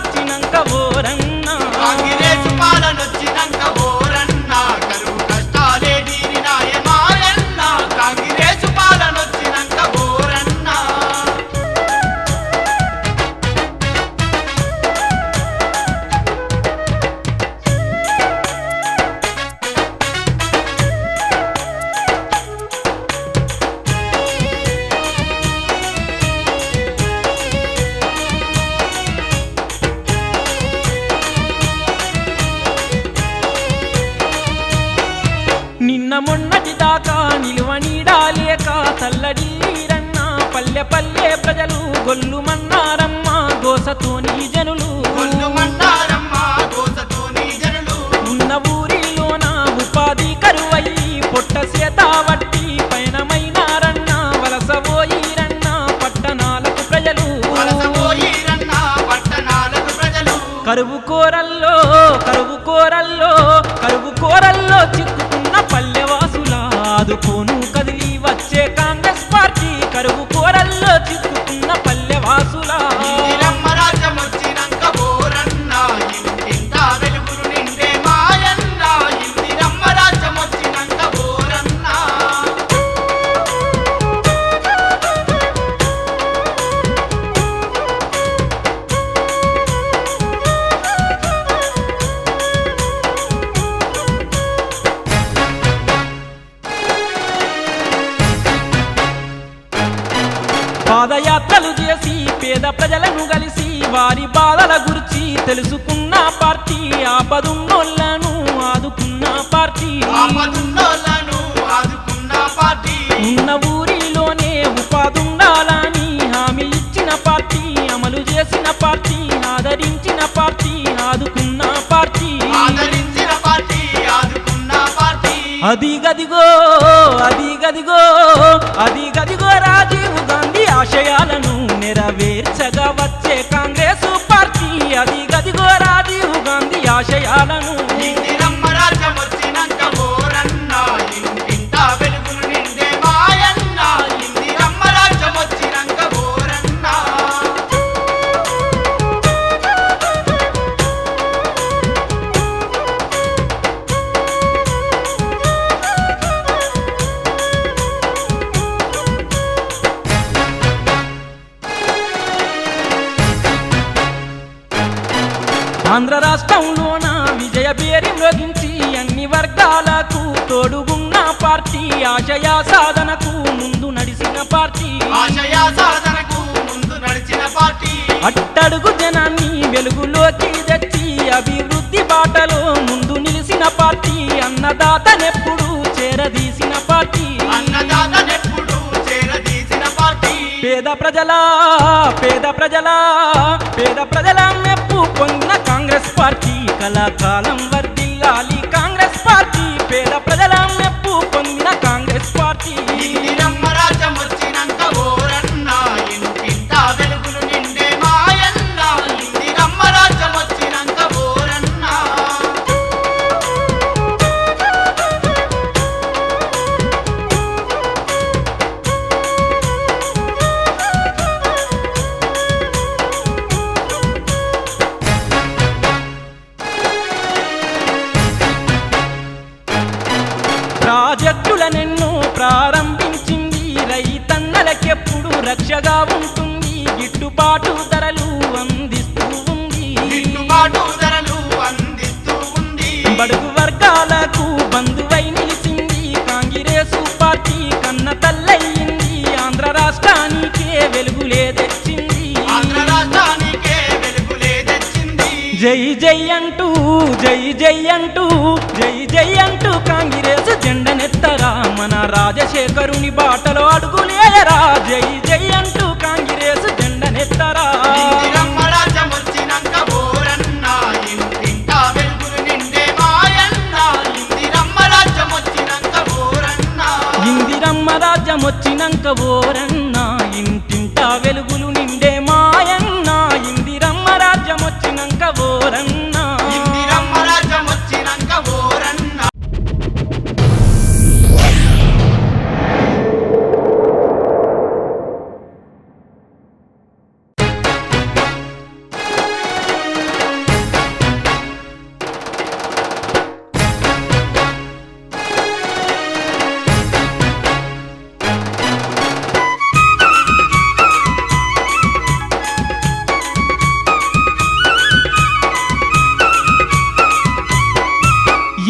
వచ్చినాక పథకాల గురించి తెలుసుకున్న పార్టీ ఆపదున్నోళ్ళను ఆదుకున్న పార్టీ. ఉన్న ఊరిలోనే ఉపాధి ఉండాలని హామీ ఇచ్చిన పార్టీ అమలు చేసిన పార్టీ ఆదరించిన పార్టీ ఆదుకున్న పార్టీ. అది గదిగో అది గదిగో అది గదిగో ఆంధ్ర రాష్ట్రంలోన విజయ పేరు మృగించి అన్ని వర్గాలకు తోడుగున్న పార్టీ. ఆశయ సాధనకు ముందు నడిచిన పార్టీ. ఆశయ సాధనకు ముందు నడిచిన పార్టీ. అట్టడుగు జనాన్ని వెలుగులోకి తెచ్చి అభివృద్ధి బాటలో ముందు నిలిచిన పార్టీ. అన్నదాతనెప్పుడు చేరదీసిన పార్టీ. పేద ప్రజల పేద ప్రజల పేద ప్రజల మెప్పు పొందిన కాంగ్రెస్ పార్టీ కళాకాలం వర్దిల్లాలి కాంగ్రెస్ పార్టీ పేద ప్రజల మెప్పు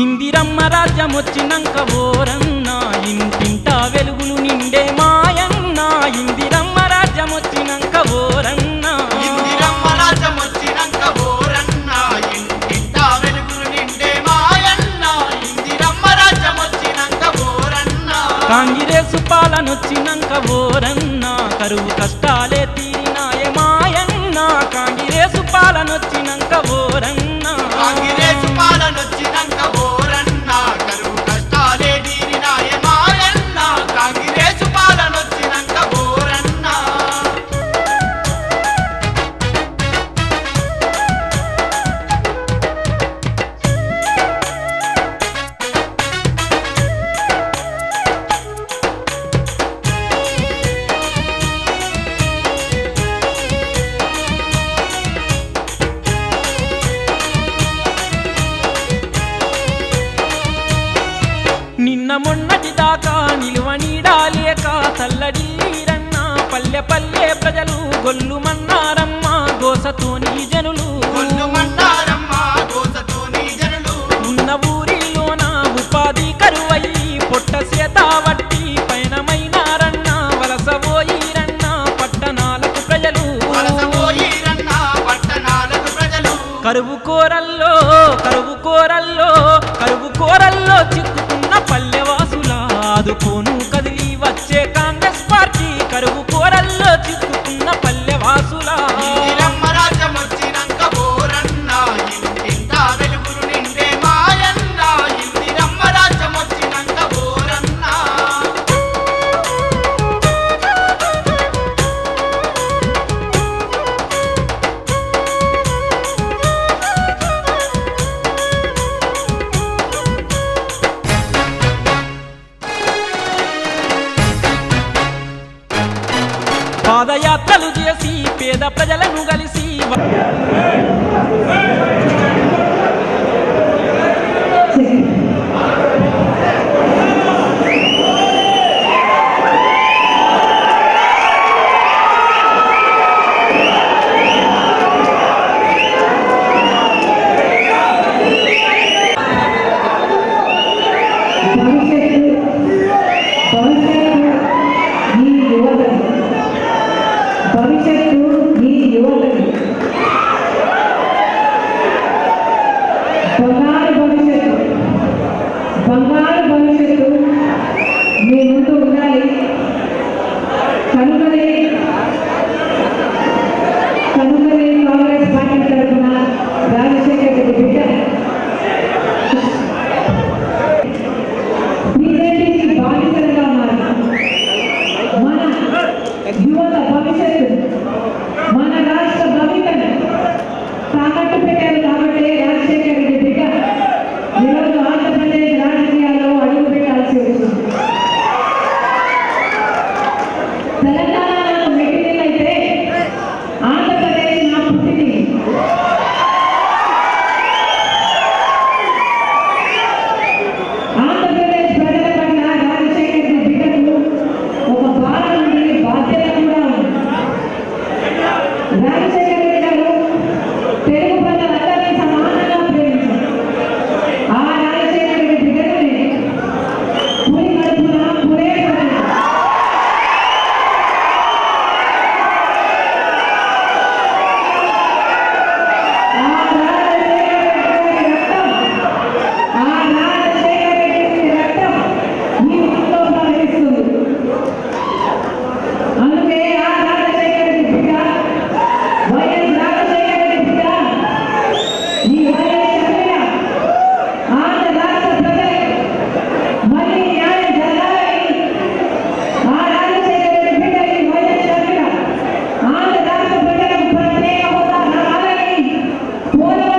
ఇందిరమ్మ రాజ్యం వచ్చినాక ఓరన్నా ఇంటింటా వెలుగులు నిండే మాయన్నా ఇందిరమ్మ రాజ్యం వచ్చినాక ఓరన్నా. ఇందిరమ్మ రాజ్యం వచ్చినాక ఓరన్నా ఇంటింట వెలుగులు నిండే మాయన్నా ఇందిరమ్మ రాజ్యం వచ్చినాక ఓరన్నా. కాంగ్రెస్ పాలన వచ్చినాక ఓరన్నా కరువు కష్టాలే తీరినాయే మాయన్నా కాంగ్రెస్ పాలన వచ్చినాక ఓరన్నా. గొల్లుమన్నారమ్మ దోసతోని జనులు. ఉన్న ఊరిలోన ఉపాధి కరువై పొట్ట చేతావ What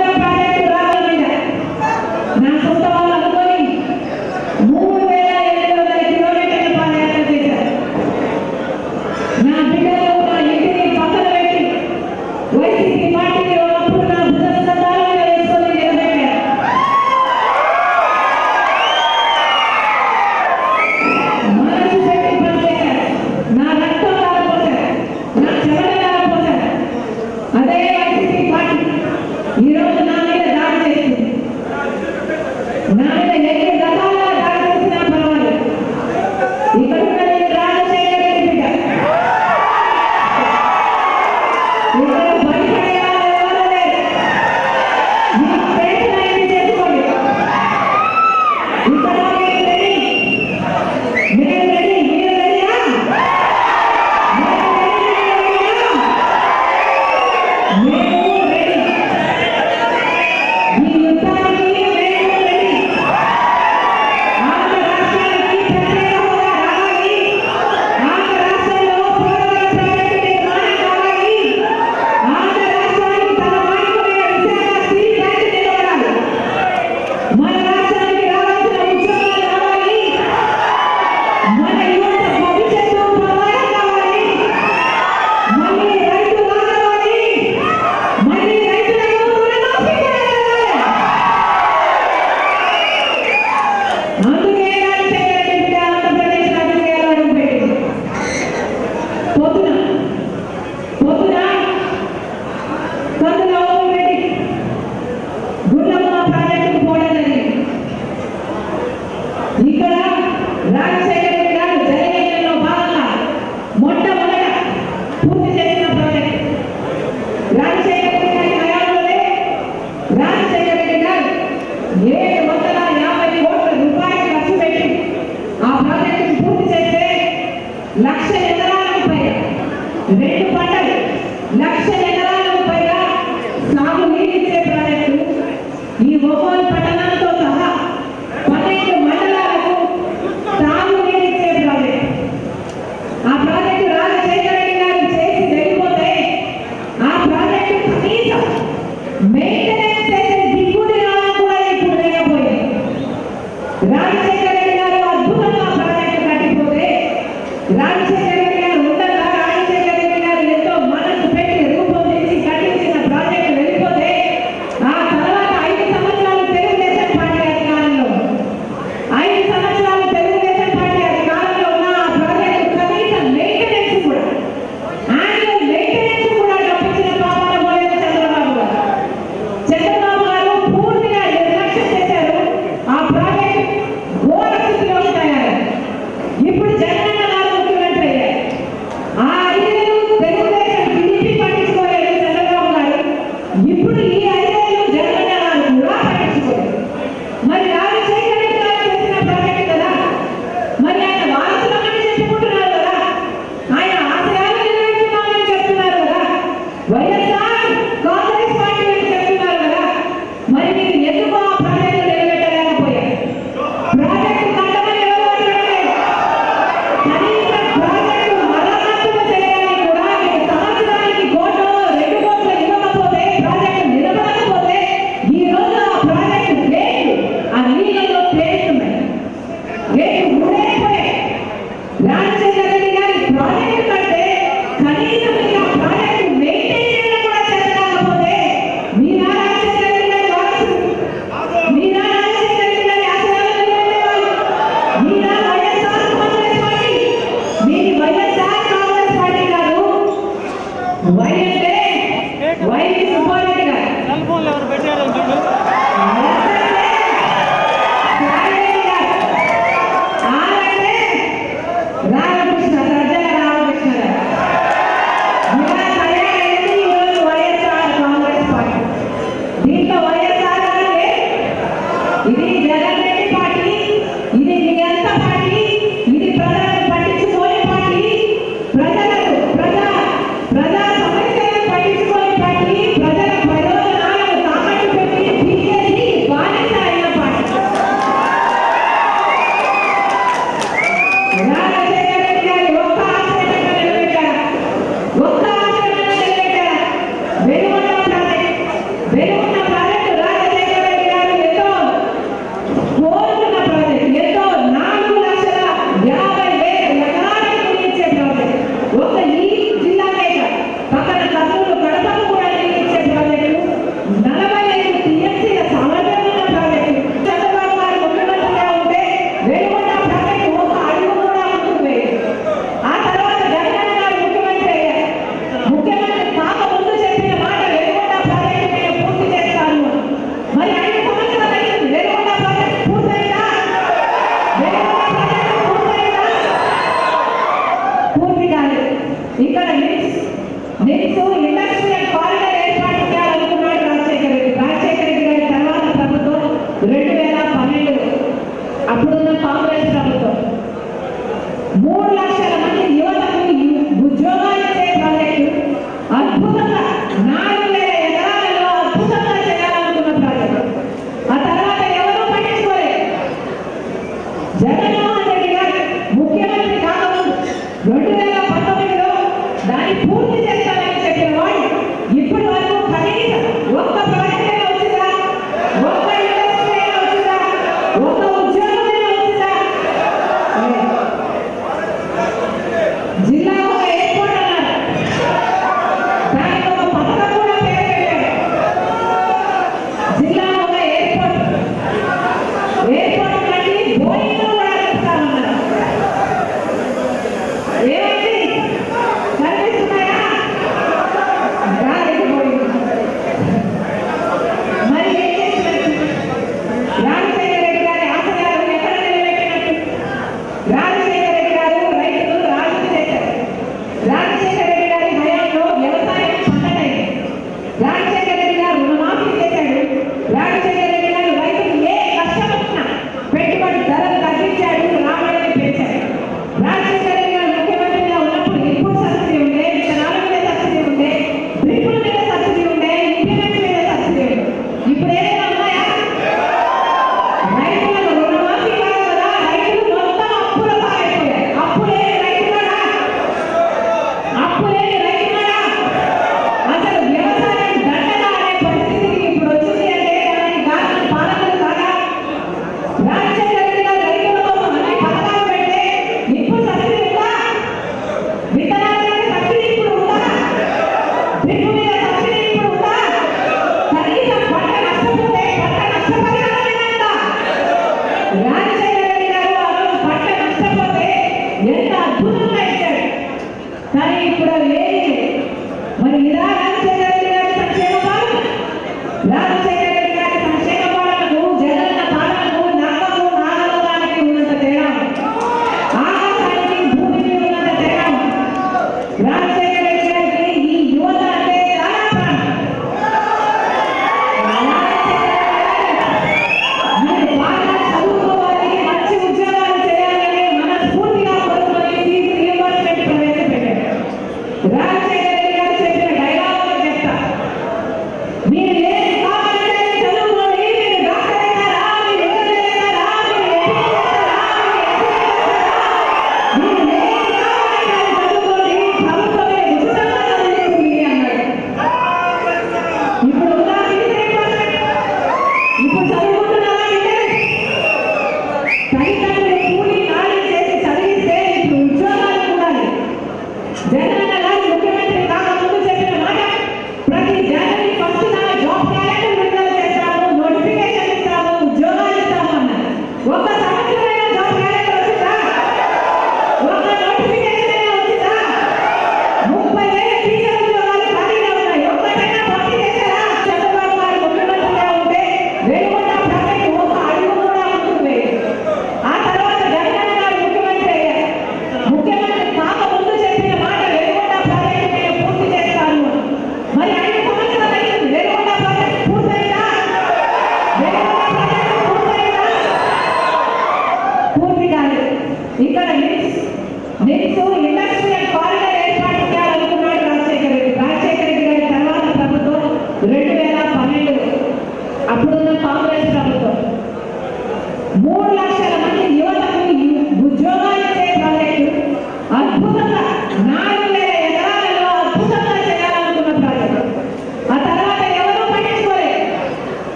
Then